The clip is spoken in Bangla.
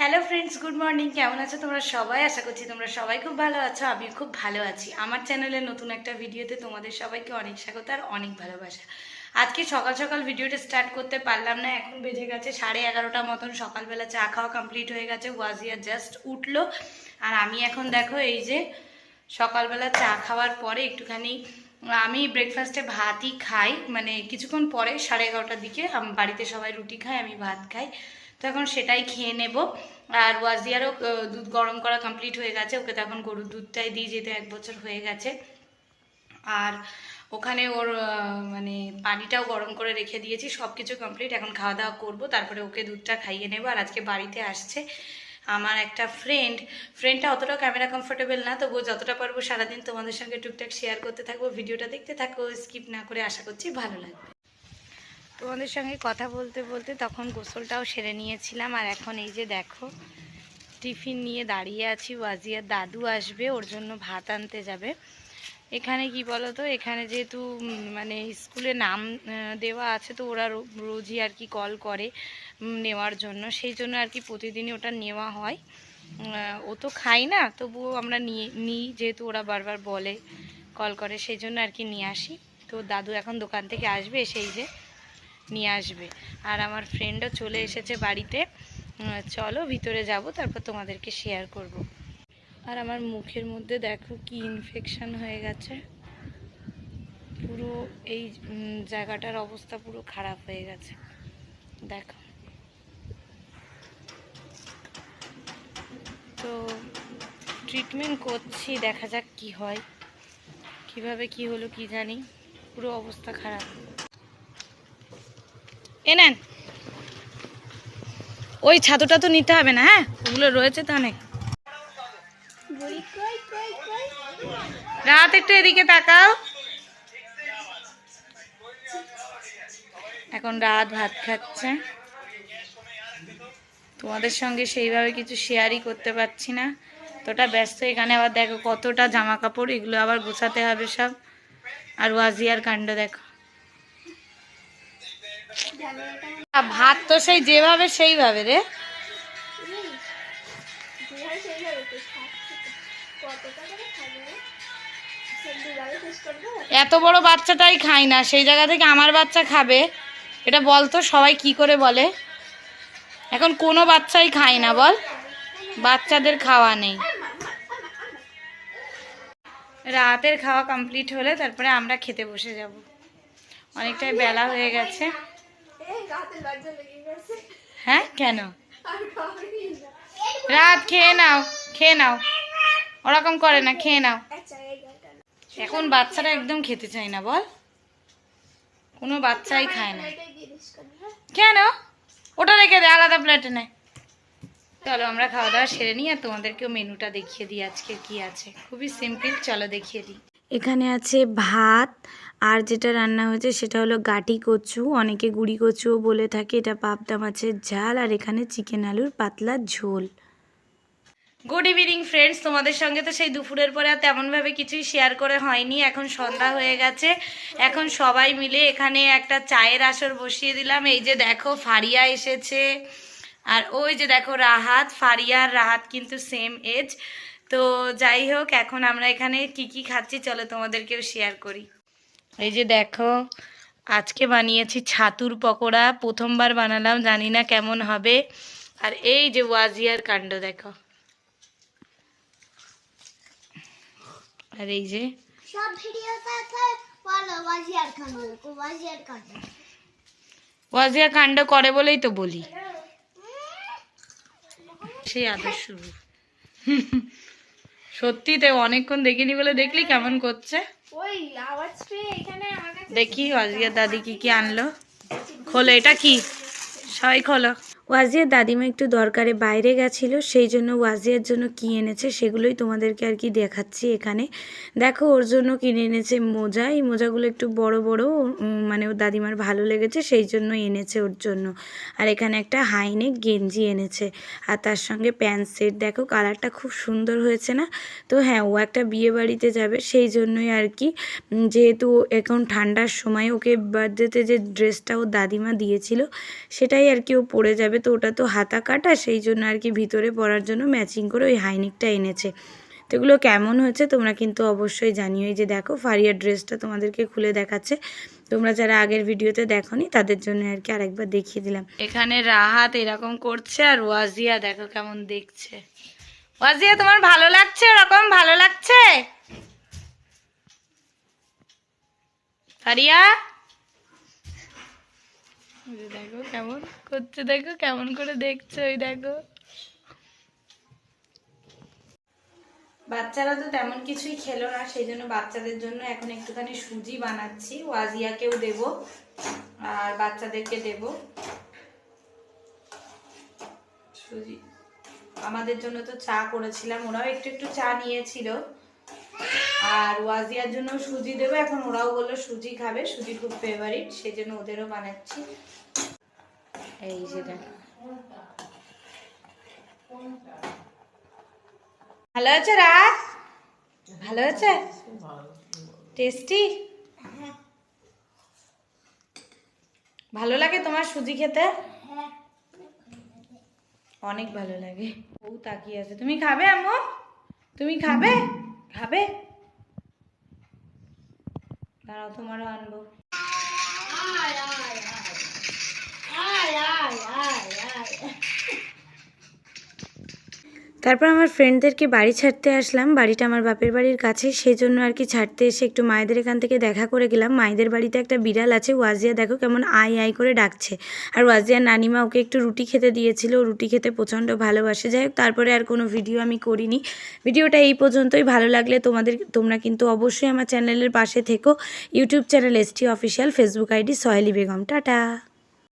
হ্যালো ফ্রেন্ডস গুড মর্নিং কেমন আছো তোমরা সবাই? আশা করছি তোমরা সবাই খুব ভালো আছো আমি খুব ভালো আছি। আমার চ্যানেলে নতুন একটা ভিডিওতে তোমাদের সবাইকে অনেক স্বাগত আর অনেক ভালোবাসা। আজকে সকাল সকাল ভিডিওটা স্টার্ট করতে পারলাম না, এখন বেজে গেছে সাড়ে এগারোটা মতন। সকালবেলা চা খাওয়া কমপ্লিট হয়ে গেছে, ওয়াজিয়া জাস্ট উঠল। আর আমি এখন দেখো এই যে সকালবেলা চা খাওয়ার পরে একটুখানি, আমি ব্রেকফাস্টে ভাতই খাই। মানে কিছুক্ষণ পরে সাড়ে এগারোটার দিকে বাড়িতে সবাই রুটি খায়, আমি ভাত খাই। তো এখন সেটাই খেয়ে নেব। আর ওয়াজিয়ারও দুধ গরম করা কমপ্লিট হয়ে গেছে। ওকে তো এখন গরুর দুধটাই দিই যেহেতু এক বছর হয়ে গেছে। আর ওখানে ওর মানে পানিটাও গরম করে রেখে দিয়েছি। সব কিছু কমপ্লিট এখন খাওয়া দাওয়া করব। তারপরে ওকে দুধটা খাইয়ে নেব। আর আজকে বাড়িতে আসছে আমার একটা ফ্রেন্ড ফ্রেন্ডটা অতটা ক্যামেরা কমফোর্টেবল না। তবুও যতটা পারব সারাদিন তোমাদের সঙ্গে টুকটাক শেয়ার করতে থাকব। ভিডিওটা দেখতে থাকো। স্কিপ না করে আশা করছি ভালো লাগবে। তোমাদের সঙ্গে কথা বলতে বলতে তখন গোসলটাও সেরে নিয়েছিলাম, আর এখন এই যে দেখো, টিফিন নিয়ে দাঁড়িয়ে আছি, ওয়াজিয়ার দাদু আসবে, ওর জন্য ভাত আনতে যাবে। এখানে কি বলো তো এখানে যেহেতু মানে স্কুলে নাম দেওয়া আছে, তো ওরা রোজই আর কি কল করে নেওয়ার জন্য। সেই জন্য আর কি প্রতিদিনই ওটা নেওয়া হয়। ও তো খাই না, তবুও আমরা নিয়ে, নিই, যেহেতু ওরা বারবার বলে, কল করে, সেই জন্য আর কি নিয়ে আসি। তো দাদু এখন দোকান থেকে আসবে, সেই যে নিয়ে আসবে। আর আমার ফ্রেন্ডও চলে এসেছে বাড়িতে। চলো ভিতরে যাব, তারপর তোমাদেরকে শেয়ার করব। আর আমার মুখের মধ্যে দেখো কি ইনফেকশান হয়ে গেছে। পুরো এই জায়গাটার অবস্থা পুরো খারাপ হয়ে গেছে। দেখো। তো ট্রিটমেন্ট করছি, দেখা যাক কি হয়। কীভাবে কি হলো কি জানি। পুরো অবস্থা খারাপ। এ নেন। ওই ছাতুটা তো নিতে হবে না হ্যাঁ? ওগুলো রয়েছে তো অনেক। রাত একটু এদিকে তাকাও। এখন রাত ভাত খাচ্ছে। তোমাদের সঙ্গে সেইভাবে কিছু শেয়ারই করতে পারছি না। তোটা ব্যস্ত, এখানে আবার দেখো কতটা জামা কাপড় এগুলো আবার গোছাতে হবে সব। আর ওয়াজিয়ার কাণ্ড দেখো। ভাত তো সেই যেভাবে সেইভাবে রে। এত বড় বাচ্চাটাই খাই না সেই জায়গা থেকে আমার বাচ্চা খাবে। এটা বল তো সবাই কি করে বলে? এখন কোনো বাচ্চাই খায় না বল। বাচ্চাদের খাওয়া নেই। রাতের খাওয়া কমপ্লিট হলে তারপরে আমরা খেতে বসে যাব। অনেকটাই বেলা হয়ে গেছে। হ্যাঁ কেন? রাত খেয়ে নাও খেয়ে নাও। ওরকম করে না খেয়ে নাও। এখন বাচ্চারা একদম খেতে চায় না বল। কোনো বাচ্চাই খায় না। কেন ওটা রেখে দে আলাদা প্লেটে নেয় চলো আমরা খাওয়া দাওয়া সেরে নিই আর তোমাদেরকেও মেনুটা দেখিয়ে দিই আজকে কি আছে। খুবই সিম্পল চলো দেখিয়ে দিই। এখানে আছে ভাত, আর যেটা রান্না হয়েছে সেটা হলো গাটি কচু, অনেকে গুড়ি কচুও বলে থাকে, এটা পাবদা মাছের ঝাল, আর এখানে চিকেন আলুর পাতলা ঝোল। গুড ইভিনিং ফ্রেন্ডস তোমাদের সঙ্গে তো সেই দুপুরের পরে আর তেমনভাবে কিছুই শেয়ার করে হয়নি। এখন সন্ধ্যা হয়ে গেছে। এখন সবাই মিলে এখানে একটা চায়ের আসর বসিয়ে দিলাম। এই যে দেখো, ফারিয়া এসেছে। আর ওই যে দেখো, রাহাত, ফারিয়া আর রাহাত কিন্তু সেম এজ তো যাই হোক এখন আমরা এখানে কি কি খাচ্ছি চলো তোমাদেরকেও শেয়ার করি। এই যে দেখো আজকে বানিয়েছি ছাতুর পকোড়া প্রথমবার বানালাম জানি না কেমন হবে। আর এই যে ওয়াজিয়ার কাণ্ড দেখো। আর এই যে সব ওয়াজিয়া কাণ্ড করে বলেই তো বলি। সেই আদর্শ রূপ। সত্যি তো অনেকক্ষণ দেখিনি বলে দেখলি কেমন করছে? দেখি অজিয়া দাদি কি কি আনলো। খোলো এটা কি? সবাই খোলো। ওয়াজিয়ার দাদিমা একটু দরকারে বাইরে গেছিল, সেই জন্য ওয়াজিয়ার জন্য কি এনেছে সেগুলোই তোমাদেরকে আর কি দেখাচ্ছি এখানে। দেখো, ওর জন্য কিনে এনেছে মোজা, এই মোজাগুলো একটু বড় বড় মানে ওর দাদিমার ভালো লেগেছে, সেই জন্য এনেছে ওর জন্য। আর এখানে একটা হাইনেক গেঞ্জি এনেছে, আর তার সঙ্গে প্যান্ট সেট। দেখো, কালারটা খুব সুন্দর হয়েছে না? তো হ্যাঁ ও একটা বিয়ে বাড়িতে যাবে, সেই জন্যই আর কি যেহেতু এখন ঠান্ডার সময় ওকে বার্থডেতে যে ড্রেসটা ও দাদিমা দিয়েছিল, সেটাই আর কি ও পরে যাবে। যাবে তো ওটা তো হাতা কাটা, সেই জন্য আর কি ভিতরে পরার জন্য ম্যাচিং করে ওই হাইনেকটা এনেছে। তো এগুলো কেমন হয়েছে তোমরা কিন্তু অবশ্যই জানিও যে দেখো ফারিয়ার ড্রেসটা তোমাদেরকে খুলে দেখাচ্ছে। তোমরা যারা আগের ভিডিওতে দেখোনি, তাদের জন্য আর কি আরেকবার দেখিয়ে দিলাম। এখানে রাহাত এরকম করছে আর ওয়াজিয়া দেখো কেমন দেখছে। ওয়াজিয়া, তোমার ভালো লাগছে? এরকম ভালো লাগছে? ফারিয়া? দেখো কেমন করছে, দেখো কেমন করে দেখছে ওই দেখো। বাচ্চারা তো তেমন কিছুই খেলো না, সেই জন্য বাচ্চাদের জন্য এখন একটুখানি সুজি বানাচ্ছি, ওয়াজিয়াকেও দেব, আর বাচ্চাদেরকে দেব। সুজি। আমাদের জন্য তো চা করেছিলাম, ওরাও একটু একটু চা নিয়েছিল। আর ওয়াজিয়ার জন্য সুজি দেবো। এখন ওরাও বলল সুজি খাবে, সুজি খুব ফেভারিট সেই জন্য ওদেরও বানাচ্ছি। এই যে দেখো। ভালো আছে রাত ভালো আছে? টেস্টি ভালো লাগে তোমার সুজি খেতে? অনেক ভালো লাগে। বউ তাকিয়ে আছে। তুমি খাবে আম্মু? তুমি খাবে? খাবে? দাঁড়াও তোমারও আনব। তারপর আমার ফ্রেন্ডদেরকে বাড়ি ছাড়তে আসলাম। বাড়িটা আমার বাপের বাড়ির কাছে সেই জন্য আর কি ছাড়তে এসে একটু মায়েদের এখান থেকে দেখা করে গেলাম। মায়েদের বাড়িতে একটা বিড়াল আছে, ওয়াজিয়া, দেখো কেমন আই আই করে ডাকছে। আর ওয়াজিয়ার নানিমা ওকে একটু রুটি খেতে দিয়েছিল। রুটি খেতে প্রচণ্ড ভালোবাসে। যাই হোক, তারপরে আর কোনো ভিডিও আমি করিনি। ভিডিওটা এই পর্যন্তই। ভালো লাগলে তোমাদের, তোমরা কিন্তু অবশ্যই আমার চ্যানেলের পাশে থেকো। YouTube channel ST official Facebook ID Saheli Begum tata!